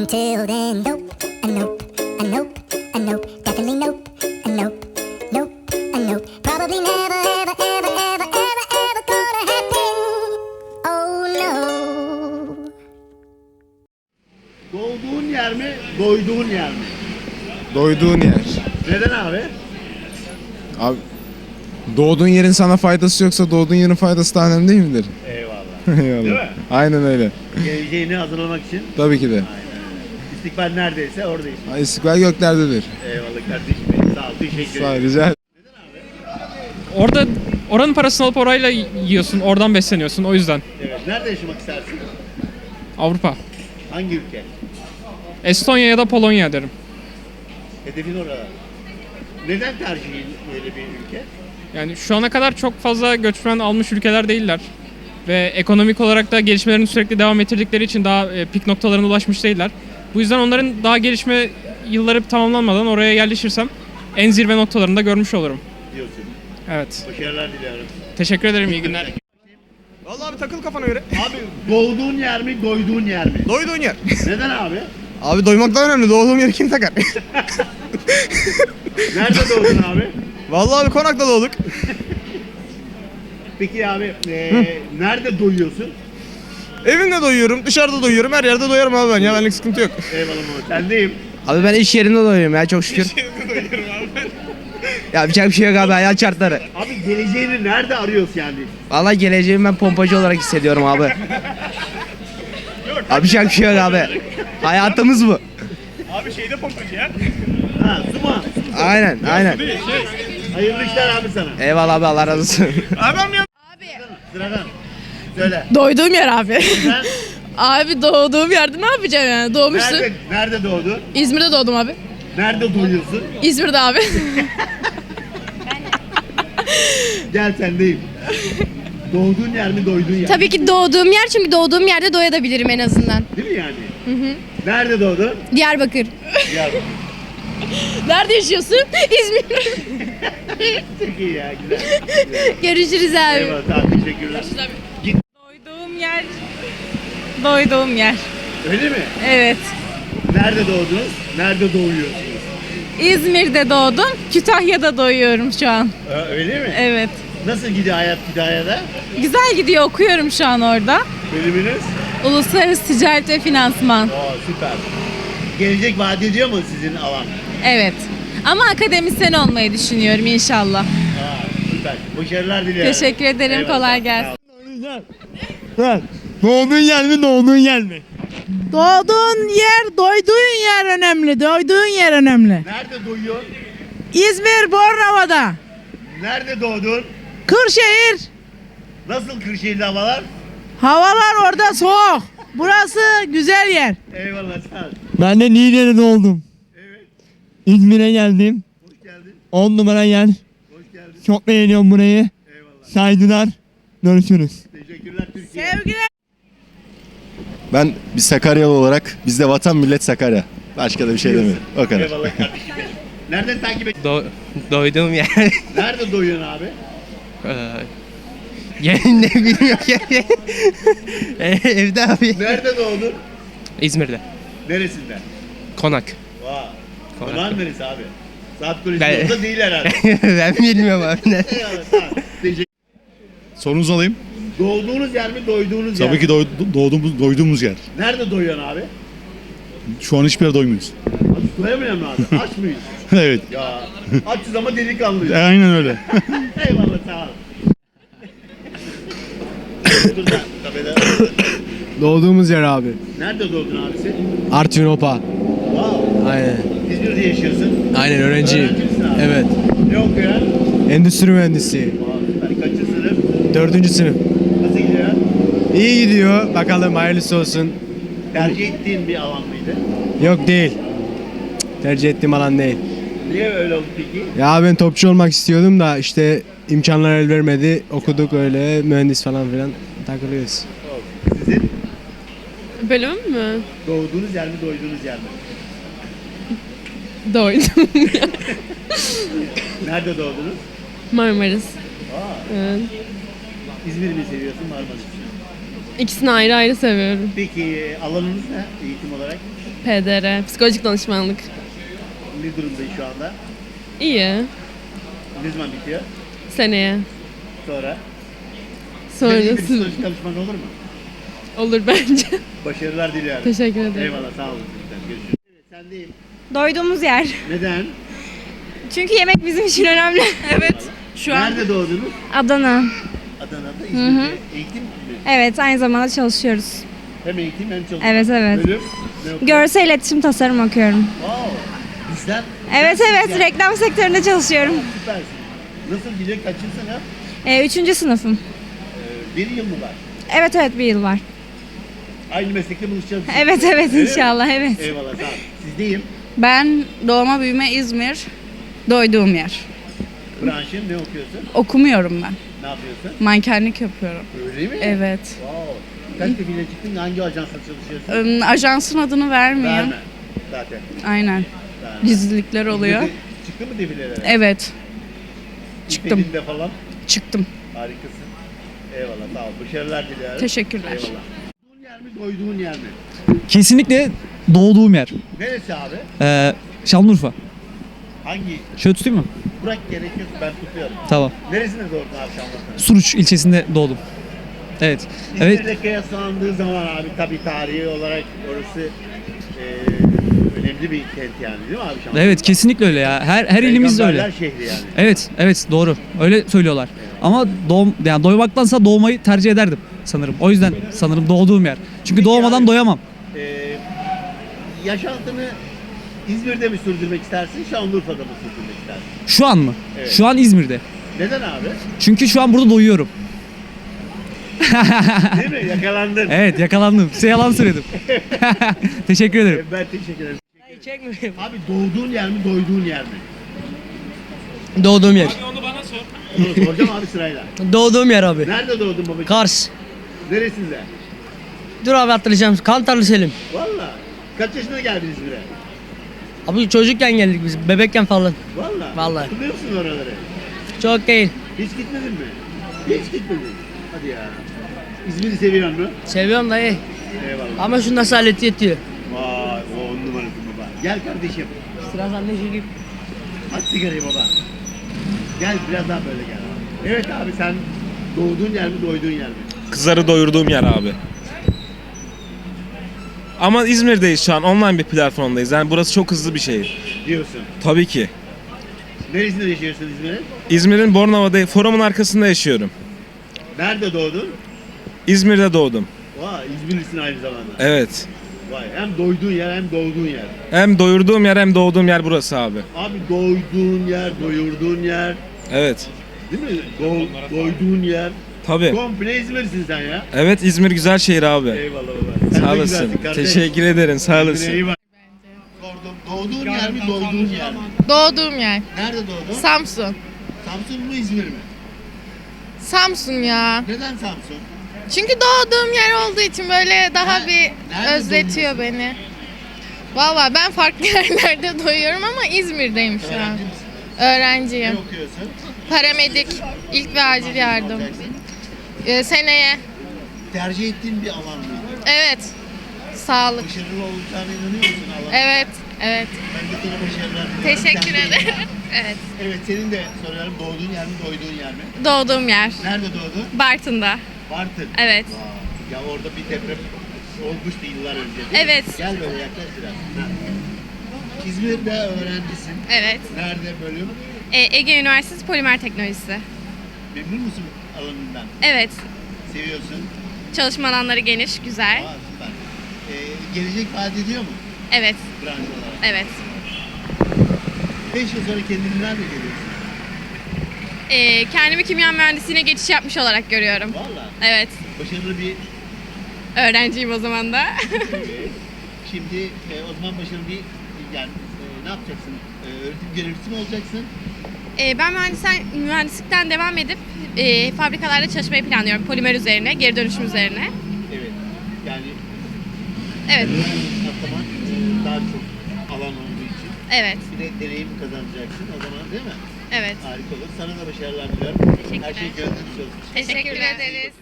Until then, nope, a nope, a nope, a nope, definitely nope, a nope, nope, a nope. Probably never, ever, ever, ever, ever, ever gonna happen. Oh no. Doğduğun yer mi, doyduğun yer mi? Doyduğun yer. Neden abi? Abi doğduğun yerin sana faydası yoksa doğduğun yerin faydası da önemli değil midir? Eyvallah. Eyvallah. Değil mi? Aynen öyle. Geleceğini hazırlamak için Tabii ki de. aynen. İstikbal neredeyse oradayız. İstiklal göklerdedir. Eyvallah kardeşim benim. Sağ ol. Teşekkür Sağ ol, ederim. rica Orada oranın parasını alıp orayla yiyorsun, oradan besleniyorsun o yüzden. Evet. Nerede yaşamak istersin? Avrupa. Hangi ülke? Estonya ya da Polonya derim. Hedefin orada. Neden tercihin böyle bir ülke? Yani şu ana kadar çok fazla göçmen almış ülkeler değiller. Ve ekonomik olarak da gelişmelerini sürekli devam ettirdikleri için daha e, pik noktalarına ulaşmış değiller. Bu yüzden onların daha gelişme yılları tamamlanmadan oraya yerleşirsem en zirve noktalarında görmüş olurum. Diyorsun. Evet. Başarılar diliyorum. Teşekkür ederim. iyi günler. Vallahi abi takıl kafana göre. Abi doğduğun yer mi, doyduğun yer mi? Doyduğun yer. Neden abi? Abi doymak daha önemli. Doğduğum yeri kim takar? Nerede doğdun abi? Vallahi abi konakta doğduk. Peki abi eee, nerede doyuyorsun? Evimde doyuyorum, dışarıda doyuyorum. Her yerde doyarım abi ben ya. Benlik sıkıntı yok. Eyvallah baba. Sendeyim. Abi ben iş yerinde doyuyorum ya çok şükür. Yapacak bir şey yok abi hayat şartları. Abi geleceğini nerede arıyorsun yani? Vallahi geleceğimi ben pompacı olarak hissediyorum abi. Yapacak bir şey yok abi. Hayatımız bu. Abi şeyde pompacı ya. Ha, Zuma. Aynen aynen. Hayırlı işler abi sana. Eyvallah abi Allah razı olsun. Adam ya. Sıradan. Söyle. Doyduğum yer abi. Sen abi doğduğum yerde ne yapacağım yani? Doğmuşsun. nerede, nerede doğdun? İzmir'de doğdum abi. Nerede doyuyorsun? İzmir'de abi. Gel sendeyim. Doğduğun yer mi, doyduğun yer mi? Tabii ki doğduğum yer çünkü doğduğum yerde doyabilirim en azından. Değil mi yani? Nerede doğdun? Diyarbakır. Diyarbakır. Nerede yaşıyorsun? İzmir. Çok iyi ya, güzel. güzel. Görüşürüz abi. Eyvallah, tamam, teşekkürler. Yer. Doyduğum yer. Öyle mi? Evet. Nerede doğdunuz? Nerede doğuyorsunuz? İzmir'de doğdum. Kütahya'da doyuyorum şu an. Aa, öyle mi? Evet. Nasıl gidiyor hayat Kütahya'da? Güzel gidiyor okuyorum şu an orada. Bölümünüz? Uluslararası Ticaret ve Finansman. Oo, süper. Gelecek vaat ediyor mu sizin alan? Evet. Ama akademisyen olmayı düşünüyorum inşallah. Aa, süper. Başarılar diliyorum. Teşekkür ederim. Kolay gelsin. Doğduğun yer mi, doğduğun yer mi? Doğduğun yer, doyduğun yer önemli. Doyduğun yer önemli. Nerede doyuyor? İzmir, Bornova'da. Nerede doğdun? Kırşehir. Nasıl Kırşehir'de havalar? Havalar orada soğuk. Burası güzel yer. Eyvallah sağ ol. Ben de Niğde'de doğdum. Evet. İzmir'e geldim. Hoş geldin. 10 numara yer. Hoş geldin. Çok beğeniyorum burayı. Eyvallah. Saygılar. Görüşürüz. Teşekkürler Türkiye. Sevgiler. Ben bir Sakaryalı olarak bizde vatan millet Sakarya. Başka da bir şey demiyorum. O kadar. Eyvallah kardeşim. Nereden takip et? doyduğum yer. Nerede doyuyorsun abi? ne bilmiyorum ya. Evde abi. Nerede doğdun? İzmir'de. Neresinde? Konak. Vay. Konağın neresi abi? Saat kulesi Ben- orada değil herhalde. ben bilmiyorum abi. Eyvallah sağ ol. Teşekkür Sorunuzu alayım. Doğduğunuz yer mi, doyduğunuz yer Tabii mi? ki doy- doğduğumuz, doyduğumuz yer. Nerede doyuyorsun abi? Şu an hiçbir yere doymuyoruz. Abi doyamıyor mu abi? Aç mıyız? evet. Ya açız ama delikanlıyız. Aynen öyle. Eyvallah sağ ol. Doğduğumuz yer abi. Nerede doğdun abisi? Artvin Opa. Wow. Aynen. İzmir'de yaşıyorsun. Aynen Öğrenci misin abi? Evet. Ne okuyorsun? Endüstri mühendisi. Wow? Dördüncü sınıf. Nasıl gidiyor? İyi gidiyor. Bakalım hayırlısı olsun. Tercih ettiğin bir alan mıydı? Yok değil. Tercih ettiğim alan değil. Niye öyle oldu peki? Ya ben topçu olmak istiyordum da işte imkanlar el vermedi. Okuduk öyle mühendis falan filan takılıyoruz. Sizin Bölüm mü? doğduğunuz yer mi, doyduğunuz yer mi? Doydum. Nerede doğdunuz? Marmaris. Aa, Evet. İzmir'i mi seviyorsun, Marmaris'i mi? İkisini ayrı ayrı seviyorum. Peki alanınız ne eğitim olarak? PDR, psikolojik danışmanlık. Ne durumdayız şu anda? İyi. Ne zaman bitiyor? Seneye. Sonra? Seneye Sonrası psikolojik danışman olur mu? olur bence. Başarılar diliyorum. Teşekkür ederim. Eyvallah sağ olun. sizden. Görüşürüz. Evet sendeyim. Doyduğumuz yer. Neden? Çünkü yemek bizim için önemli. evet. Şu Nerede doğdunuz? Adana. Adana'da, İzmir'de. Eğitim mi? Evet aynı zamanda çalışıyoruz. Hem eğitim hem çalışma. Evet, evet. Bölüm? Ne okuyorsun? Görsel iletişim tasarım okuyorum. Wow. Bizden Evet evet reklam sektöründe çalışıyorum. süpersin. Nasıl gidiyor? Kaçıncı sınıf? Ee, üçüncü sınıfım. Ee, bir yıl mı var? Evet evet bir yıl var. Aynı meslekte buluşacağız. Evet evet Öyle mi? inşallah evet. Eyvallah sağ ol. Sizdeyim. Ben doğma büyüme İzmir. Doyduğum yer. Branşın ne okuyorsun? Okumuyorum ben. Ne yapıyorsun? Mankenlik yapıyorum. Öyle mi? Evet. Wow. Kaç defile çıktın? Hangi ajansla çalışıyorsun? Im, Ajansın adını vermeyeyim. Verme. Zaten. Aynen. Verme. Gizlilikler oluyor. Çıktı- Çıktı mı defilelere? Evet. çıktım. İpek'inde falan. Çıktım. Harikasın. Eyvallah sağ ol. Başarılar diliyorum. Teşekkürler. Eyvallah. Doyduğun yer mi, doyduğun yer mi? Kesinlikle doğduğum yer. Neresi abi? Ee, Şanlıurfa. Hangi? Şöyle tutayım mı? Bırak gerek yok ben tutuyorum. Tamam. Neresinde doğdun abi Şanlıurfa'nın? Suruç ilçesinde doğdum. Evet. Evet. İzmir'le kıyaslandığı zaman abi tabii tarihi olarak orası e, önemli bir kent yani değil mi abi Şanlıurfa? Evet kesinlikle öyle ya. Her her ilimizde öyle. Peygamberler şehri yani. Evet, evet doğru. Öyle söylüyorlar. Ama doğum yani doymaktansa doğmayı tercih ederdim sanırım. O yüzden sanırım doğduğum yer. Çünkü Peki doğmadan abi- doyamam. E, yaşantını İzmir'de mi sürdürmek istersin, Şanlıurfa'da mı sürdürmek istersin? Şu an mı? Evet. Şu an İzmir'de. Neden abi? Çünkü şu an burada doyuyorum. Değil mi? Yakalandın. Evet, yakalandım. Size yalan söyledim. Teşekkür ederim. Ben teşekkür ederim. Abi doğduğun yer mi, doyduğun yer mi? Doğduğum yer. Onu soracağım abi sırayla. Doğduğum yer abi. Nerede doğdun babacığım? Kars. Neresinde? Dur abi hatırlayacağım. Kantarlı Selim. Valla. Kaç yaşına geldin İzmir'e? Abi çocukken geldik biz. Bebekken falan. Valla. Vallahi. Hatırlıyor musun oraları? Çok değil. Hiç gitmedin mi? Hiç gitmedin. Hadi ya. İzmir'i seviyor mu? Seviyorum dayı. Eyvallah. Ama şu nasıl halletti yetiyor. Vay o on numarası baba. Gel kardeşim. Sıra sende Şerif. Aç sigarayı baba. Gel biraz daha böyle gel. Evet abi sen doğduğun yer mi doyduğun yer mi? Kızları doyurduğum yer abi. Ama İzmir'deyiz şu an. Online bir platformdayız. Yani burası çok hızlı bir şehir. Diyorsun. Tabii ki. Neresinde yaşıyorsun İzmir'in? İzmir'in Bornova'da, forumun arkasında yaşıyorum. Nerede doğdun? İzmir'de doğdum. Vay İzmirlisin aynı zamanda. Evet. Vay hem doyduğun yer hem doğduğun yer. Hem doyurduğum yer hem doğduğum yer burası abi. Abi doyduğun yer, doyurduğun yer. Evet. Değil mi? Do doyduğun yer. Tabii. Komple İzmir'sin sen ya. Evet İzmir güzel şehir abi. Eyvallah baba. Sağ olasın. Teşekkür ederim. Sağ olasın. Sordum. Doğduğun yer mi, doyduğun yer mi? Doğduğum yer. Nerede doğdun? Samsun. Samsun mu, İzmir mi? Samsun ya. Neden Samsun? Çünkü doğduğum yer olduğu için böyle daha Nerede- bir nerede özletiyor beni. Valla ben farklı yerlerde doyuyorum ama İzmir'deyim şu an. Öğrenci misin? Öğrenciyim. Ne okuyorsun? Paramedik, ilk ve acil yardım. Ee, seneye. Tercih ettiğin bir alan mıydı? Evet. Sağlık. Başarılı olacağına inanıyor musun alan? Evet, evet. Ben de sana başarılar diliyorum. Teşekkür Sen de- ederim. evet. Evet senin de soruyorum doğduğun yer mi, doyduğun yer mi? Doğduğum yer. Nerede doğdun? Bartın'da. Bartın. Evet. Vay, Ya orada bir deprem olmuştu yıllar önce değil mi? Evet. Gel böyle yaklaş biraz. Ha. İzmir'de öğrencisin. Evet. Nerede bölüm? Ee, Ege Üniversitesi Polimer Teknolojisi. Memnun musun alanından? Evet. Seviyorsun. Çalışma alanları geniş, güzel. Aa süper. Ee, gelecek vaat ediyor mu Evet, branş olarak? evet. 5 yıl sonra kendini nerede görüyorsun? Ee, kendimi kimya mühendisliğine geçiş yapmış olarak görüyorum. Valla Evet. başarılı bir Öğrenciyim o zaman da. Evet. Şimdi e, o zaman başarılı bir yani e, ne yapacaksın? E, öğretim görevlisi mi olacaksın? Ee, ben mühendisen, mühendislikten devam edip e, fabrikalarda çalışmayı planlıyorum. Polimer üzerine, geri dönüşüm üzerine. Evet. Yani Evet, atlaman e, daha çok alan olduğu için evet, bir de deneyim kazanacaksın o zaman değil mi? evet. Harika olur. Sana da başarılar diliyorum. Teşekkürler. Her şey gönlünüzce olsun. Teşekkür ederiz.